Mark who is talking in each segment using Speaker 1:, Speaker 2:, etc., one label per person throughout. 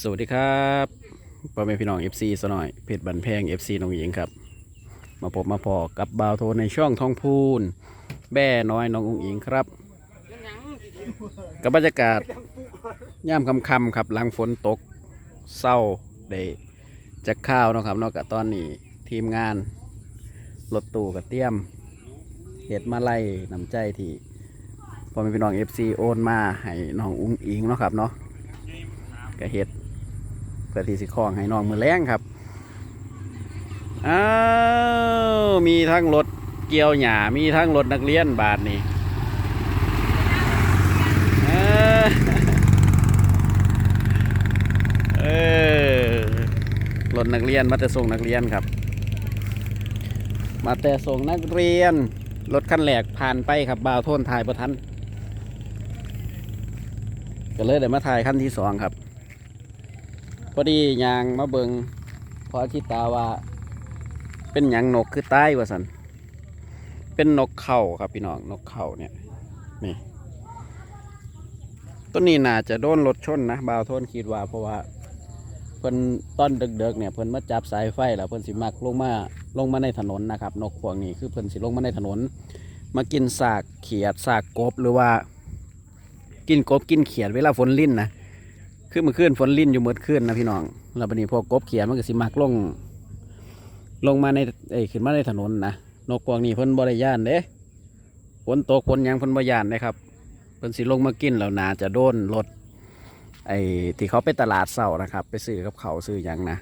Speaker 1: สวัสดีครับพ่อแม่พี่น้อง FC สหน่อยเพชรบันแพง FC น้องหญิงครับ มาพบมาพอกับบาวโทในช่องทองพูน แบ่น้อยน้องอุ้งอิงครับ กับบรรยากาศย่ามคำคำครับหลังฝนตกเศร้าได้จะข้าวนะครับนอกจากตอนนี้ทีมงานรถตู้กับเตรียมเห็ดมาไล่นำใจที่พ่อแม่พี่น้อง FC โอนมาให้น้องอุ้งอิงเนาะครับเนาะ ก็เฮ็ดเพื่อที่สิคล้องให้น้องมือแรงครับอ้าวมีทั้งรถเกี่ยวหญ้ามีทั้งรถนักเรียนบาทนี่เออรถนักเรียนมาแต่ส่งนักเรียนครับ มาแต่ส่งนักเรียนรถคันแหลกผ่านไปครับบ่าวโทนถ่ายประทันก็เลยได้มาถ่ายขั้นที่สองครับ พอดียางมาเบิงพอทิตาว่า เป็นหยังนกคือใต้ว่าสันเป็นนกเข่าครับพี่น้องนกเข่าเนี่ยนี่ต้นนี้น่าจะโดนรถชนนะบาวทนคิดว่าเพราะว่าเพิ่นต้นเด็กๆเนี่ยเพิ่นมาจับสายไฟแล้วเพิ่นสิมักลงมาลงมาในถนนนะครับนกพวกนี้คือเพิ่นสิลงมาในถนน มากินสากเขียดสากกบหรือว่า กินกบกินเขียดเวลาฝนลิ่นนะ คือเมื่อคืนฝนลิ่นอยู่เมื่อคืนนะพี่น้องแล้วบัดนี้พอกบเขียนมันก็สิมักลง ลงมาในเอ้ขึ้นมาในถนนนะนกพวกนี้เพิ่นบ่ได้ย่านเด้ฝนตกฝนยังเพิ่นบ่ย่านเด้ครับเพิ่นสิลงมากินแล้วนาจะโดนรถไอ้ที่เขาไปตลาดเสาร์นะครับ ไปซื้อกับเขาซื้อหยังนะ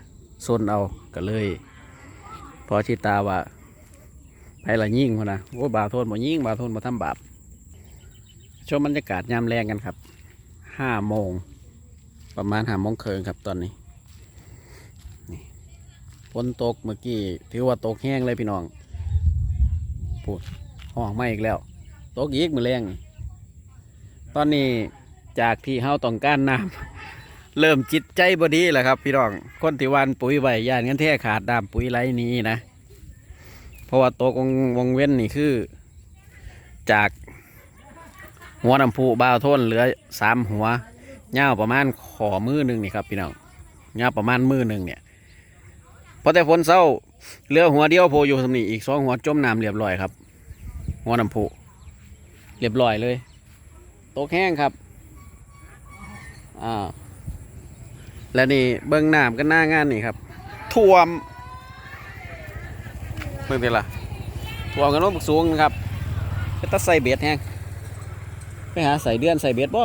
Speaker 1: ซนเอาก็เลย พอชิตาว่าไผละยิ่งพนนะโอ้บาโทนบ่ยิ่งบาโทนบ่ทำบาปชมบรรยากาศยามแรงกันครับห้าโมง ประมาณหามงเคิงครับตอนนี้นี่ฝนตกเมื่อกี้ถือว่าตกแห้งเลยพี่น้องพูดห้องไม่อีกแล้ว ตกอีกมือแรงตอนนี้จากที่เฮาต้องการน้ำเริ่มจิตใจบดีแหละครับ พี่น้องคนที่วันปุ๋ยไว้ย่านกันแท้ขาดน้ำปุ๋ยไรนี้นะเพราะว่าตกวงวงเว้นนี่คือ จากหัวน้ำพุบ่าวโทนเหลือสามหัว ยาวประมาณขอมือหนึ่งนี่ครับพี่น้องยาวประมาณมือหนึ่งเนี่ยพอแต่ฝนเศร้าเหลือหัวเดียวโผล่อยู่สำนีอีกสองหัวจมน้ำเรียบร้อยครับ หัวน้ำพุเรียบร้อยเลยตกแห้งครับอ่าและนี่เบื้องน้ำกันหน้างานนี่ครับท่วมเมื่อเป็นล่ะท่วมกันว่าสูงนะครับไปตัดใส่เบ็ดแห้งไปหาใส่เดือนใส่เบ็ดบ่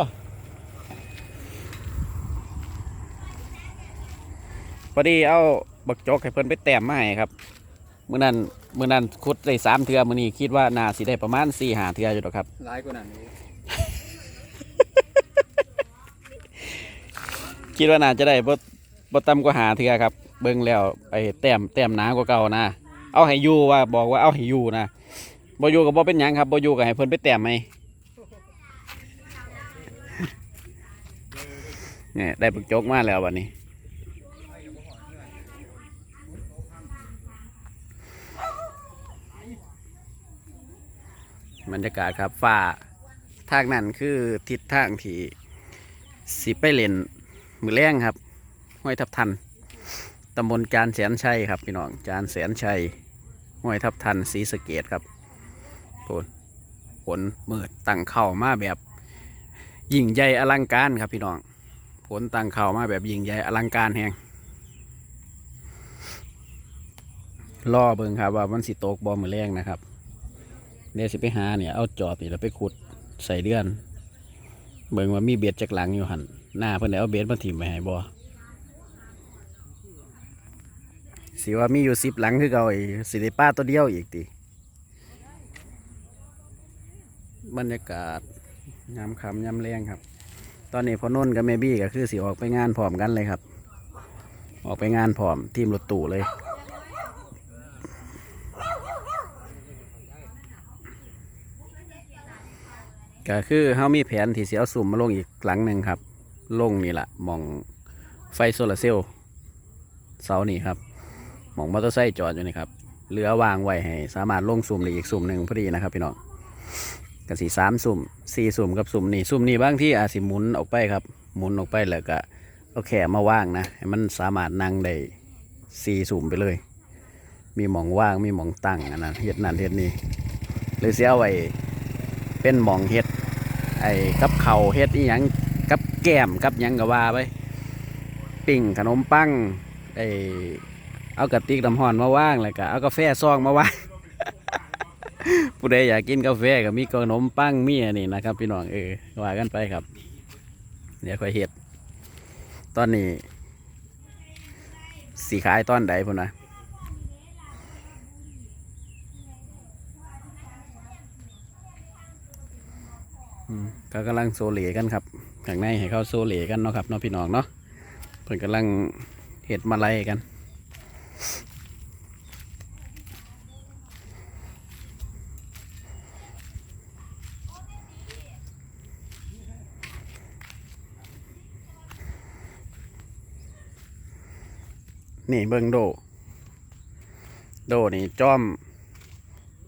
Speaker 1: พอดีเอาบักจกให้เพิ่นไปแต้มมาให้ครับมื้อนั้นมื้อนั้นขุดได้สามเทือมื้อนี้คิดว่าน่าสิได้ประมาณสี่หาเทืออยู่ดอกครับ
Speaker 2: ร้ายกว่านั้นนี้
Speaker 1: คิดว่าน่าจะได้บ่บ่ต่ำกว่าหาเทือครับ เบิ่งแล้วไอ้แต้มแต้มหนากว่าเก่านะเอาให้อยู่ว่าบอกว่าเอาให้อยู่นะบ่อยู่ก็บ่เป็นหยังครับบ่อยู่ก็ให้เพิ่นไปแต้มให้เนี่ยได้บักจกมาแล้วบัดนี้ บรรยากาศครับฟ้าทางนั้นคือทิศทางที่สิไปเล่นมือแรงครับห้วยทับทันตำบลจานแสนชัยครับพี่น้องจานแสนชัยห้วยทับทันศรีสเกดครับฝนฝนมืดตั้งเข่ามาแบบยิ่งใหญ่อลังการครับพี่น้องฝนตั้งเข่ามาแบบยิ่งใหญ่อลังการแฮงรอเบิงครับว่ามันสิตกบอมือแรงนะครับ เดี๋ยวสิไปหาเนี่ยเอาจอบนี่แล้วไปขุดใส่เดือน เบิ่งว่ามีเบ็ดจากหลังอยู่หันหน้าเพิ่อนเอาเบ็ดมาถิ่มไปให้บ่สิว่ามีอยู่สิบหลังคือเก่าอีสิได้ป้าตัวเดียวอีกติบรรยากาศยามคำยามแรงครับ ตอนนี้พอนุ่นกับแม่บี้ก็คือสิออกไปงานพร้อมกันเลยครับ ออกไปงานพร้อมทีมรถตู้เลย ก็คือเฮามีแผนที่เสิเอาสุ่มมาลงอีกหลังหนึ่งครับ ลงนี่แหละมองไฟโซลาร์เซลล์เสานี่ครับมองมอเตอร์ไซค์จอดอยู่นี่ครับเหลือวางไว้ให้สามารถลงสุ่มได้อีกสุ่มหนึ่งพอดีนะครับพี่น้องกสีสามสุ่มสี่สุ่มกับสุ่มนี่สุ่มนี่บางที่อาจสิหมุนออกไปครับ หมุนออกไปแล้วก็เอาแขมาว่างนะให้มันสามารถนั่งได้สี่สุ่มไปเลย มีหมองว่างมีหมองตั้งอันนั้นเฮ็ดนั่นเฮ็ดนี่หรือเสียไว้ เป็นหมองเฮ็ด ไอ้กับเขาเฮ็ดอีหยังกับแก้มกับหยังก็ว่าไปปิ้งขนมปังไอ้เอากระติกน้ำห้อนมาว่างแล้วก็เอากาแฟซองมาว่างผู้ใดอยากกินกาแฟก็มีขนมปังมีอันนี้นะครับ พี่น้องเออว่ากันไปครับ เดี๋ยวค่อยเฮ็ด ตอนนี้สีขายตอนใดพุ่นนะ ก็กำลังโซเลกันครับข้างในให้เขาโซเลกันเนาะครับเนาะพี่น้องเนาะเพิ่นกำลังเห็ดมาไล่กันนี่เบิ่งโด โดนี่จอม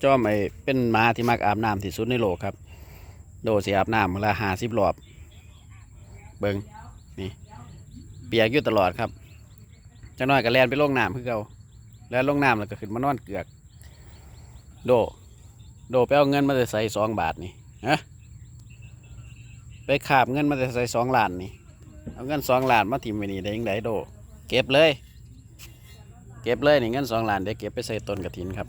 Speaker 1: จอมไอเป็นหมาที่มักอาบน้ำที่สุดในโลกครับ โดสิอาบน้ำมือละหาสิบรอบ เบิงนี่ เปียกอยู่ตลอดครับจังน้อยก็แลนไปลงน้ำคือเก่าแล้วลงน้ำแล้วก็ขึ้นมานอนเกือก โด โดไปเอาเงินมาจะใส่สองบาทนี่ฮะไปขาบเงินมาจะใส่สองล้านนี่ เอาเงินสองล้านมาทิมไว้นี่ได้ยังไงโด เก็บเลย เก็บเลยนี่เงินสองล้านเดี๋ยวเก็บไปใส่ต้นกระถินครับ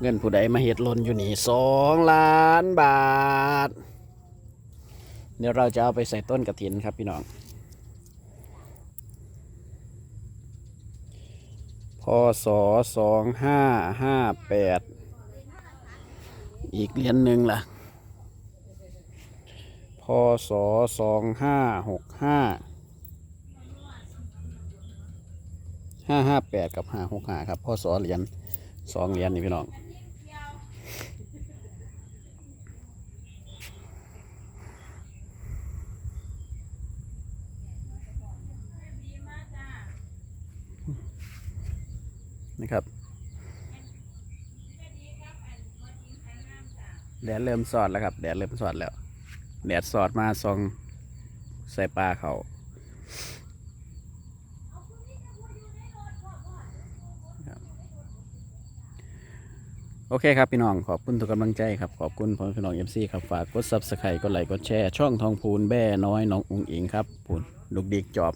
Speaker 1: เงินผู้ใดมาเฮ็ดหลนอยู่นี่สองล้านบาท เดี๋ยวเราจะเอาไปใส่ต้นกระถินครับพี่น้อง พศสองห้าห้าแปด อีกเหรียญหนึ่งล่ะ พศสองห้าหกห้าห้าห้าแปดกับห้าหกห้าครับพ่อสอเหรียญสองเหรียญนี่พี่น้อง นะครับแดดเริ่มสอดแล้วครับแดดเริ่มสอดแล้วแดดสอดมาซองใส่ปลาเขาโอเคครับพี่น้องขอบคุณทุกกำลังใจครับขอบคุณพ่อพี่น้องเอฟซีครับฝากกดซับสไครต์กดไลค์กดแชร์ช่องทองพูนแบ่น้อยน้องอุงอิงครับพูนลูกดิกจอบ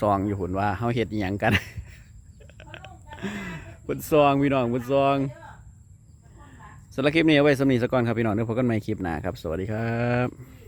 Speaker 1: ซองอยู่หุ่นว่าเฮาเฮ็ดอหยังกัน พุ่นซองพี่น้องพุ่นซองสำหรับคลิปนี้เอาไว้สำนีสก่อนครับพี่น้องเดี๋ยวพบกันใหม่คลิปหน้าครับ สวัสดีครับ